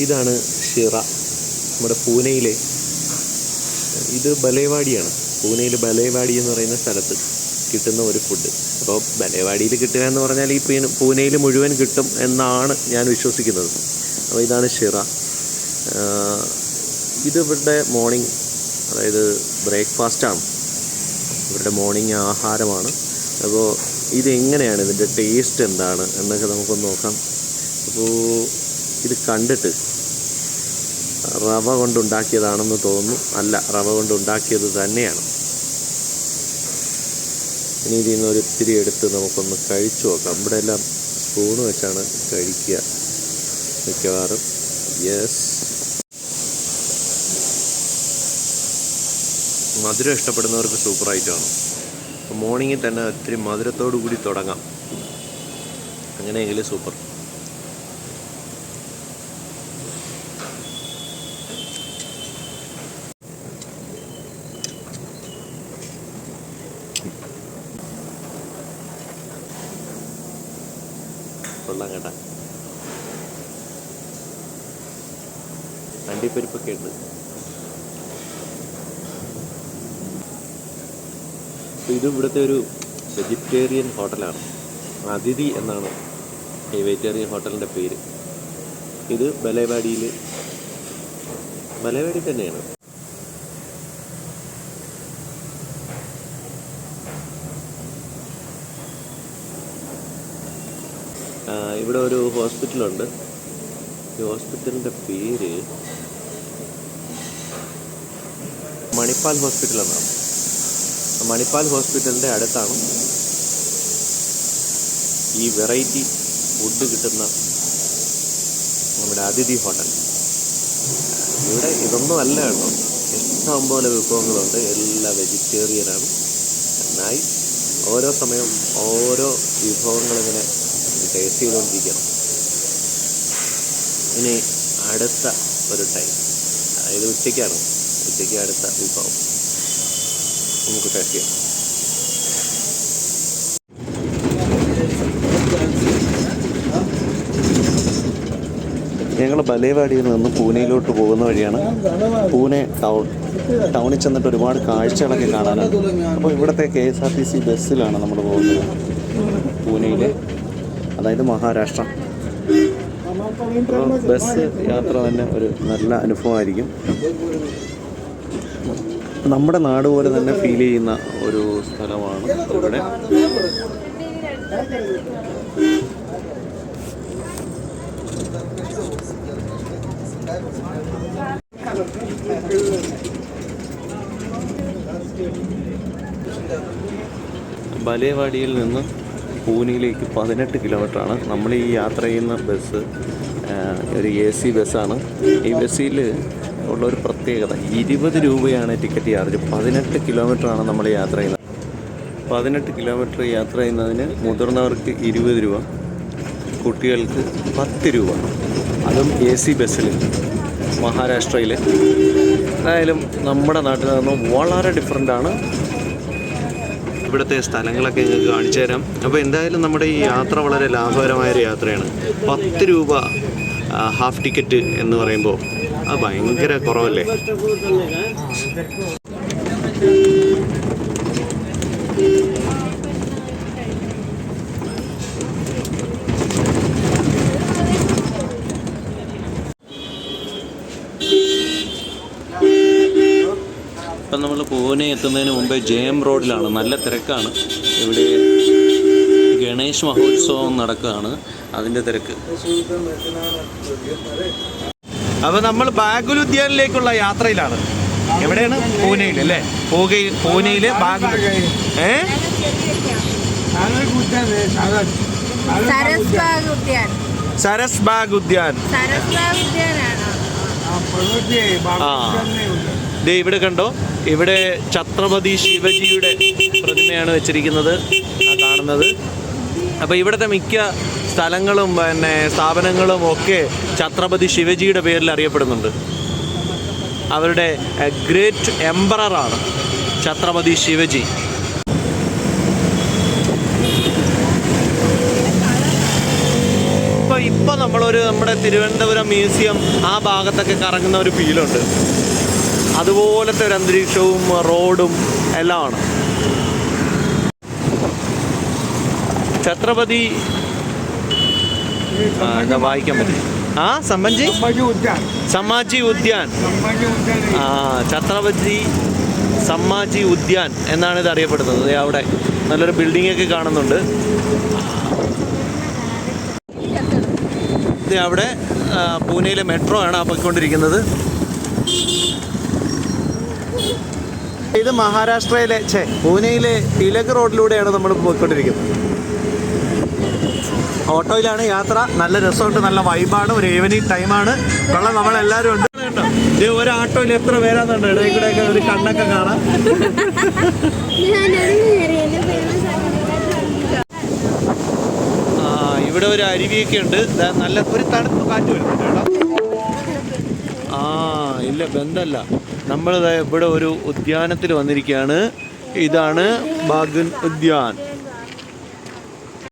ഇതാണ് ഷിറ നമ്മുടെ പൂനെയിലെ ഇത് ബലേവാടിയാണ്. പൂനെയിൽ ബലേവാടി എന്ന് പറയുന്ന സ്ഥലത്ത് കിട്ടുന്ന ഒരു ഫുഡ് അപ്പോൾ ബലേവാടിയിൽ കിട്ടുക എന്ന് പറഞ്ഞാൽ ഈ പീന- പൂനെയിൽ മുഴുവൻ കിട്ടും എന്നാണ് ഞാൻ വിശ്വസിക്കുന്നത്. അപ്പോൾ ഇതാണ് ഷിറ. ഇത് ഇവരുടെ മോർണിംഗ് അതായത് ബ്രേക്ക്ഫാസ്റ്റാണ് ഇവരുടെ മോർണിംഗ് ആഹാരമാണ്. അപ്പോൾ ഇതെങ്ങനെയാണ് ഇതിന്റെ ടേസ്റ്റ് എന്താണ് എന്നൊക്കെ നമുക്കൊന്ന് നോക്കാം. അപ്പോൾ ഇത് കണ്ടിട്ട് റവ കൊണ്ടുണ്ടാക്കിയതാണെന്ന് തോന്നുന്നു. അല്ല റവ കൊണ്ടുണ്ടാക്കിയത് തന്നെയാണ്. ഇനി ഇതിൽ നിന്ന് ഒരിത്തിരി എടുത്ത് നമുക്കൊന്ന് കഴിച്ചു നോക്കാം. ഇവിടെ എല്ലാം സ്പൂൺ വെച്ചാണ് കഴിക്കുക മിക്കവാറും. യെസ് മധുരം ഇഷ്ടപ്പെടുന്നവർക്ക് സൂപ്പർ ഐറ്റമാണ് മോർണിംഗിൽ തന്നെ ഒത്തിരി മധുരത്തോടു കൂടി തുടങ്ങാം. അങ്ങനെയെങ്കിൽ സൂപ്പർ. കൊള്ളാം കേട്ടാ. അണ്ടിപ്പരിപ്പൊക്കെ ഉണ്ട്. ഇത് ഇവിടുത്തെ ഒരു വെജിറ്റേറിയൻ ഹോട്ടലാണ്. അതിഥി എന്നാണ് ഈ വെജിറ്റേറിയൻ ഹോട്ടലിന്റെ പേര്. ഇത് ബലേവാടിയിൽ ബലേവാടി തന്നെയാണ്. ഇവിടെ ഒരു ഹോസ്പിറ്റലുണ്ട്. ഈ ഹോസ്പിറ്റലിന്റെ പേര് മണിപ്പാൽ ഹോസ്പിറ്റൽ എന്നാണ്. മണിപ്പാൽ ഹോസ്പിറ്റലിന്റെ അടുത്താണ് ഈ വെറൈറ്റി ഫുഡ് കിട്ടുന്ന നമ്മുടെ അതിഥി ഹോട്ടൽ. ഇവിടെ ഇതൊന്നും അല്ല കേട്ടോ. ഇഷ്ടം പോലെ വിഭവങ്ങളുണ്ട്. എല്ലാ വെജിറ്റേറിയനാണ്. നൈസ് ഓരോ സമയം ഓരോ വിഭവങ്ങളിങ്ങനെ ടേസ്റ്റ് ചെയ്തുകൊണ്ടിരിക്കണം ഇനി അടുത്ത ഒരു ടൈം അതായത് ഉച്ചയ്ക്കാണ്. ഉച്ചയ്ക്ക് അടുത്ത വിഭവം. നമുക്ക് ടേസ്റ്റ് ചെയ്യാം. ഞങ്ങൾ ബലേവാടിയിൽ നിന്ന് പൂനെയിലോട്ട് പോകുന്ന വഴിയാണ്. പൂനെ ടൗൺ ടൗണിൽ ചെന്നിട്ട് ഒരുപാട് കാഴ്ചകളൊക്കെ കാണാനുണ്ട്. അപ്പോൾ ഇവിടുത്തെ K S R T C ബസ്സിലാണ് നമ്മൾ പോകുന്നത്. പൂനെയിലെ. അതായത് മഹാരാഷ്ട്ര. ബസ് യാത്ര തന്നെ ഒരു നല്ല അനുഭവമായിരിക്കും. നമ്മുടെ നാട് പോലെ തന്നെ ഫീൽ ചെയ്യുന്ന ഒരു സ്ഥലമാണ് ഇവിടെ. ബലേവാടിയിൽ നിന്ന് പൂനെയിലേക്ക് പതിനെട്ട് കിലോമീറ്ററാണ്. നമ്മൾ ഈ യാത്ര ചെയ്യുന്ന ബസ് ഒരു എ സി ബസ്സാണ്. ഈ ബസ്സിൽ ഉള്ള ഒരു പ്രത്യേകത ഇരുപത് രൂപയാണ് ടിക്കറ്റ് ചാർജ്. പതിനെട്ട് കിലോമീറ്ററാണ് നമ്മൾ യാത്ര ചെയ്യുന്നത്. പതിനെട്ട് കിലോമീറ്റർ യാത്ര ചെയ്യുന്നതിന് മുതിർന്നവർക്ക് ഇരുപത് രൂപ കുട്ടികൾക്ക് പത്ത് രൂപ. അതും എ സി ബസ്സിൽ മഹാരാഷ്ട്രയിൽ എന്തായാലും നമ്മുടെ നാട്ടിൽ നിന്നും വളരെ ഡിഫറെന്റാണ് ഇവിടുത്തെ സ്ഥലങ്ങളൊക്കെ ഞങ്ങൾക്ക് കാണിച്ചു തരാം. അപ്പോൾ എന്തായാലും നമ്മുടെ ഈ യാത്ര വളരെ ലാഭകരമായ ഒരു യാത്രയാണ്. പത്ത് രൂപ ഹാഫ് ടിക്കറ്റ് എന്ന് പറയുമ്പോൾ അത് ഭയങ്കര കുറവല്ലേ? ഇപ്പം നമ്മൾ പൂനെ എത്തുന്നതിന് മുമ്പേ എം റോഡിലാണ്. നല്ല തിരക്കാണ്. ഇവിടെ ഗണേശ് മഹോത്സവം നടക്കുകയാണ്. അതിന്റെ തിരക്ക്. അപ്പോൾ നമ്മൾ ബാഗുൽ ഉദ്യാനിലേക്കുള്ള യാത്രയിലാണ്. എവിടെയാണ്? പൂനെയിൽ അല്ലേ? പൂകയിൽ പൂനെയിലെ ബാഗുൽ ഏ? സരസ് ബാഗ് ഉദ്യാൻ. ആ. ദേ ഇവിടെ കണ്ടോ? ഇവിടെ ഛത്രപതി ശിവജിയുടെ പ്രതിമയാണ് വെച്ചിരിക്കുന്നത് കാണുന്നത്. അപ്പോൾ ഇവിടുത്തെ മിക്ക സ്ഥലങ്ങളും പിന്നെ സ്ഥാപനങ്ങളും ഒക്കെ ഛത്രപതി ശിവജിയുടെ പേരിൽ അറിയപ്പെടുന്നുണ്ട്. അവരുടെ ഗ്രേറ്റ് എംബററാണ് ഛത്രപതി ശിവജി. ഇപ്പോൾ ഇപ്പോൾ നമ്മളൊരു നമ്മുടെ തിരുവനന്തപുരം മ്യൂസിയം ആ ഭാഗത്തൊക്കെ കറങ്ങുന്ന ഒരു ഫീലുണ്ട് അതുപോലത്തെ ഒരു അന്തരീക്ഷവും റോഡും എല്ലാമാണ്. ഛത്രപതി വായിക്കാൻ പറ്റും. ആ സമ്പഞ്ചി സമ്മാജി ഉദ്യാൻ. ആ ഛത്രപതി സമ്മാജി ഉദ്യാൻ എന്നാണ് ഇത് അറിയപ്പെടുന്നത്. അവിടെ നല്ലൊരു ബിൽഡിംഗ് ഒക്കെ കാണുന്നുണ്ട്. അവിടെ പൂനെയിലെ മെട്രോ ആണ് ആ പൊയ്ക്കൊണ്ടിരിക്കുന്നത്. ഇത് മഹാരാഷ്ട്രയിലെ ഛേ പൂനെയിലെ തിലക് റോഡിലൂടെയാണ് നമ്മൾ പോയിക്കൊണ്ടിരിക്കുന്നത്. ഓട്ടോയിലാണ് യാത്ര. നല്ല രസമുണ്ട് നല്ല വൈബാണ് ഒരു ഈവനിങ് ടൈമാണ് വെള്ളം നമ്മളെല്ലാവരും ഉണ്ട്. ഇത് ഒരു ഓട്ടോയിൽ എത്ര പേരാന്നുണ്ട്? ഇടയിൽ കൂടെ ഒരു കണ്ണൊക്കെ കാണാം. ഇവിടെ ഒരു അരുവിയൊക്കെ ഉണ്ട്. നല്ല ഒരു തണുപ്പ് കാറ്റ് വരുന്നുണ്ട് കേട്ടോ. ആ ഇല്ല ബന്ധമല്ല നമ്മൾ ഇവിടെ ഒരു ഉദ്യാനത്തിൽ വന്നിരിക്കുകയാണ് ഇതാണ് ബാഗൻ ഉദ്യാൻ.